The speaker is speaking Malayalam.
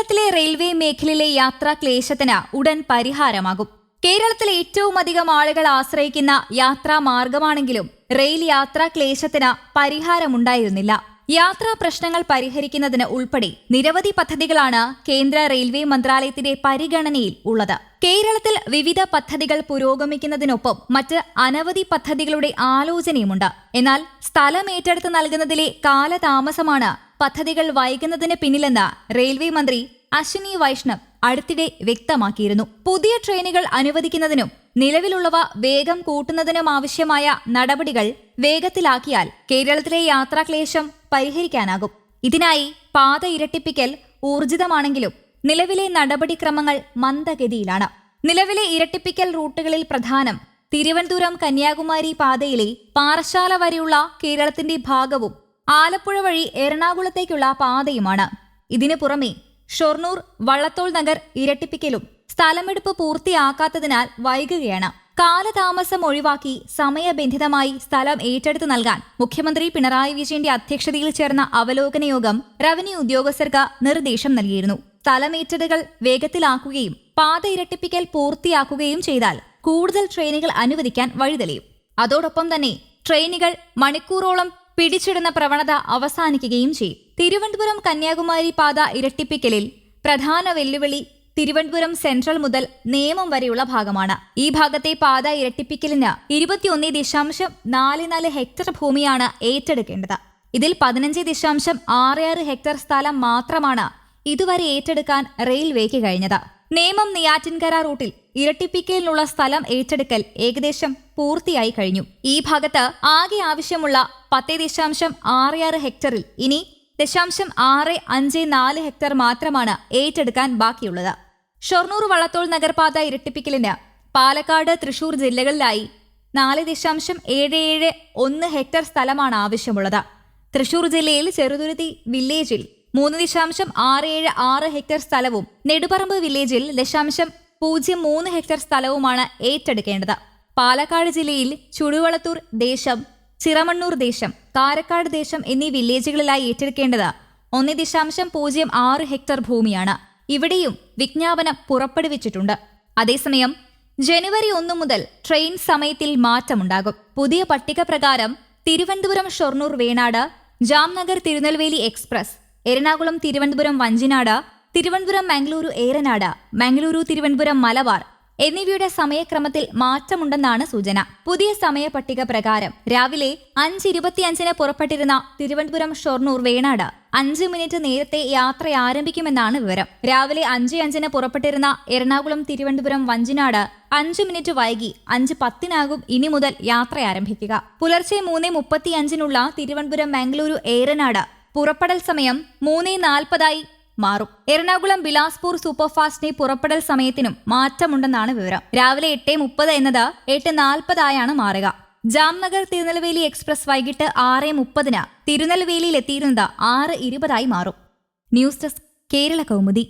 കേരളത്തിലെ റെയിൽവേ മേഖലയിലെ യാത്രാ ക്ലേശത്തിന് ഉടൻ പരിഹാരമാകും. കേരളത്തിലെ ഏറ്റവും അധികം ആളുകൾ ആശ്രയിക്കുന്ന യാത്രാ മാർഗമാണെങ്കിലും റെയിൽ യാത്രാ ക്ലേശത്തിന് പരിഹാരമുണ്ടായിരുന്നില്ല. യാത്രാ പ്രശ്നങ്ങൾ പരിഹരിക്കുന്നതിന് ഉൾപ്പെടെ നിരവധി പദ്ധതികളാണ് കേന്ദ്ര റെയിൽവേ മന്ത്രാലയത്തിന്റെ പരിഗണനയിൽ ഉള്ളത്. കേരളത്തിൽ വിവിധ പദ്ധതികൾ പുരോഗമിക്കുന്നതിനൊപ്പം മറ്റ് അനവധി പദ്ധതികളുടെ ആലോചനയുമുണ്ട്. എന്നാൽ സ്ഥലം ഏറ്റെടുത്ത് നൽകുന്നതിലെ കാലതാമസമാണ് പദ്ധതികൾ വൈകുന്നതിന് പിന്നിലെന്ന് റെയിൽവേ മന്ത്രി അശ്വിനി വൈഷ്ണവ് അടുത്തിടെ വ്യക്തമാക്കിയിരുന്നു. പുതിയ ട്രെയിനുകൾ അനുവദിക്കുന്നതിനും നിലവിലുള്ളവ വേഗം കൂട്ടുന്നതിനും ആവശ്യമായ നടപടികൾ വേഗത്തിലാക്കിയാൽ കേരളത്തിലെ യാത്രാക്ലേശം പരിഹരിക്കാനാകും. ഇതിനായി പാത ഇരട്ടിപ്പിക്കൽ ഊർജിതമാണെങ്കിലും നിലവിലെ നടപടിക്രമങ്ങൾ മന്ദഗതിയിലാണ്. നിലവിലെ ഇരട്ടിപ്പിക്കൽ റൂട്ടുകളിൽ പ്രധാനം തിരുവനന്തപുരം കന്യാകുമാരി പാതയിലെ പാറശാല വരെയുള്ള കേരളത്തിന്റെ ഭാഗവും ആലപ്പുഴ വഴി എറണാകുളത്തേക്കുള്ള പാതയുമാണ്. ഇതിനു പുറമെ ഷൊർണൂർ വള്ളത്തോൾ നഗർ ഇരട്ടിപ്പിക്കലും സ്ഥലമെടുപ്പ് പൂർത്തിയാക്കാത്തതിനാൽ വൈകുകയാണ്. കാലതാമസം ഒഴിവാക്കി സമയബന്ധിതമായി സ്ഥലം ഏറ്റെടുത്ത് നൽകാൻ മുഖ്യമന്ത്രി പിണറായി വിജയന്റെ അധ്യക്ഷതയിൽ ചേർന്ന അവലോകന യോഗം റവന്യൂ ഉദ്യോഗസ്ഥർക്ക് നിർദ്ദേശം നൽകിയിരുന്നു. സ്ഥലമേറ്റതുകൾ വേഗത്തിലാക്കുകയും പാത ഇരട്ടിപ്പിക്കൽ പൂർത്തിയാക്കുകയും ചെയ്താൽ കൂടുതൽ ട്രെയിനുകൾ അനുവദിക്കാൻ വഴിതെളിയും. അതോടൊപ്പം തന്നെ ട്രെയിനുകൾ മണിക്കൂറോളം പിടിച്ചിടുന്ന പ്രവണത അവസാനിക്കുകയും ചെയ്യും. തിരുവനന്തപുരം കന്യാകുമാരി പാത ഇരട്ടിപ്പിക്കലിൽ പ്രധാന വെല്ലുവിളി തിരുവനന്തപുരം സെൻട്രൽ മുതൽ നേമം വരെയുള്ള ഭാഗമാണ്. ഈ ഭാഗത്തെ പാത ഇരട്ടിപ്പിക്കലിന് ഇരുപത്തിയൊന്ന് ദശാംശം നാല് നാല് ഹെക്ടർ ഭൂമിയാണ് ഏറ്റെടുക്കേണ്ടത്. ഇതിൽ പതിനഞ്ച് ദശാംശം ആറ് ആറ് ഹെക്ടർ സ്ഥലം മാത്രമാണ് ഇതുവരെ ഏറ്റെടുക്കാൻ റെയിൽവേക്ക് കഴിഞ്ഞത്. നേമം നെയ്യാറ്റിൻകര റൂട്ടിൽ ഇരട്ടിപ്പിക്കലിനുള്ള സ്ഥലം ഏറ്റെടുക്കൽ ഏകദേശം പൂർത്തിയായി കഴിഞ്ഞു. ഈ ഭാഗത്ത് ആകെ ആവശ്യമുള്ള പത്ത് ദശാംശം ആറ് ആറ് ഹെക്ടറിൽ ഇനി ദശാംശം ആറ് അഞ്ച് നാല് ഹെക്ടർ മാത്രമാണ് ഏറ്റെടുക്കാൻ ബാക്കിയുള്ളത്. ഷൊർണൂർ വള്ളത്തോൾ നഗർപാത ഇരട്ടിപ്പിക്കലിന് പാലക്കാട് തൃശൂർ ജില്ലകളിലായി നാല് ദശാംശം ഏഴ് ഏഴ് ഒന്ന് ഹെക്ടർ സ്ഥലമാണ് ആവശ്യമുള്ളത്. തൃശൂർ ജില്ലയിൽ ചെറുതുരുത്തി വില്ലേജിൽ മൂന്ന് ദശാംശം ആറ് ഏഴ് ആറ് ഹെക്ടർ സ്ഥലവും നെടുപറമ്പ് വില്ലേജിൽ ദശാംശം പൂജ്യം മൂന്ന് ഹെക്ടർ സ്ഥലവുമാണ് ഏറ്റെടുക്കേണ്ടത്. പാലക്കാട് ജില്ലയിൽ ചുടുവളത്തൂർ ദേശം ചിറമണ്ണൂർ ദേശം കാരക്കാട് ദേശം എന്നീ വില്ലേജുകളിലായി ഏറ്റെടുക്കേണ്ടത് ഒന്ന് ദശാംശം പൂജ്യം ആറ് ഹെക്ടർ ഭൂമിയാണ്. ഇവിടെയും വിജ്ഞാപനം പുറപ്പെടുവിച്ചിട്ടുണ്ട്. അതേസമയം ജനുവരി ഒന്ന് മുതൽ ട്രെയിൻ സമയത്തിൽ മാറ്റമുണ്ടാകും. പുതിയ പട്ടിക പ്രകാരം തിരുവനന്തപുരം ഷൊർണൂർ വേണാട് ജാംനഗർ തിരുനെൽവേലി എക്സ്പ്രസ് എറണാകുളം തിരുവനന്തപുരം വഞ്ചിനാട് തിരുവനന്തപുരം മംഗളൂരു ഏറനാട് മംഗളൂരു തിരുവനന്തപുരം മലബാർ എന്നിവയുടെ സമയക്രമത്തിൽ മാറ്റമുണ്ടെന്നാണ് സൂചന. പുതിയ സമയപട്ടിക പ്രകാരം രാവിലെ അഞ്ച് ഇരുപത്തിയഞ്ചിന് പുറപ്പെട്ടിരുന്ന തിരുവനന്തപുരം ഷൊർണൂർ വേണാട് അഞ്ച് മിനിറ്റ് നേരത്തെ യാത്ര ആരംഭിക്കുമെന്നാണ് വിവരം. രാവിലെ അഞ്ച് അഞ്ചിന് പുറപ്പെട്ടിരുന്ന എറണാകുളം തിരുവനന്തപുരം വഞ്ചിനാട് അഞ്ച് മിനിറ്റ് വൈകി അഞ്ച് പത്തിനാകും ഇനി മുതൽ യാത്ര ആരംഭിക്കുക. പുലർച്ചെ മൂന്ന് മുപ്പത്തിയഞ്ചിനുള്ള തിരുവനന്തപുരം മംഗളൂരു ഏറനാട് പുറപ്പെടൽ സമയം മൂന്ന് നാൽപ്പതായി മാറും. എറണാകുളം ബിലാസ്പൂർ സൂപ്പർഫാസ്റ്റിന്റെ പുറപ്പെടൽ സമയത്തിനും മാറ്റമുണ്ടെന്നാണ് വിവരം. രാവിലെ എട്ട് മുപ്പത് എന്നത് എട്ട് നാൽപ്പതായാണ് മാറുക. ജാംനഗർ തിരുനെൽവേലി എക്സ്പ്രസ് വൈകിട്ട് ആറ് മുപ്പതിന് തിരുനെൽവേലിയിൽ എത്തിയിരുന്നത് ആറ് ഇരുപതായി മാറും. News desk Kerala Kaumudi.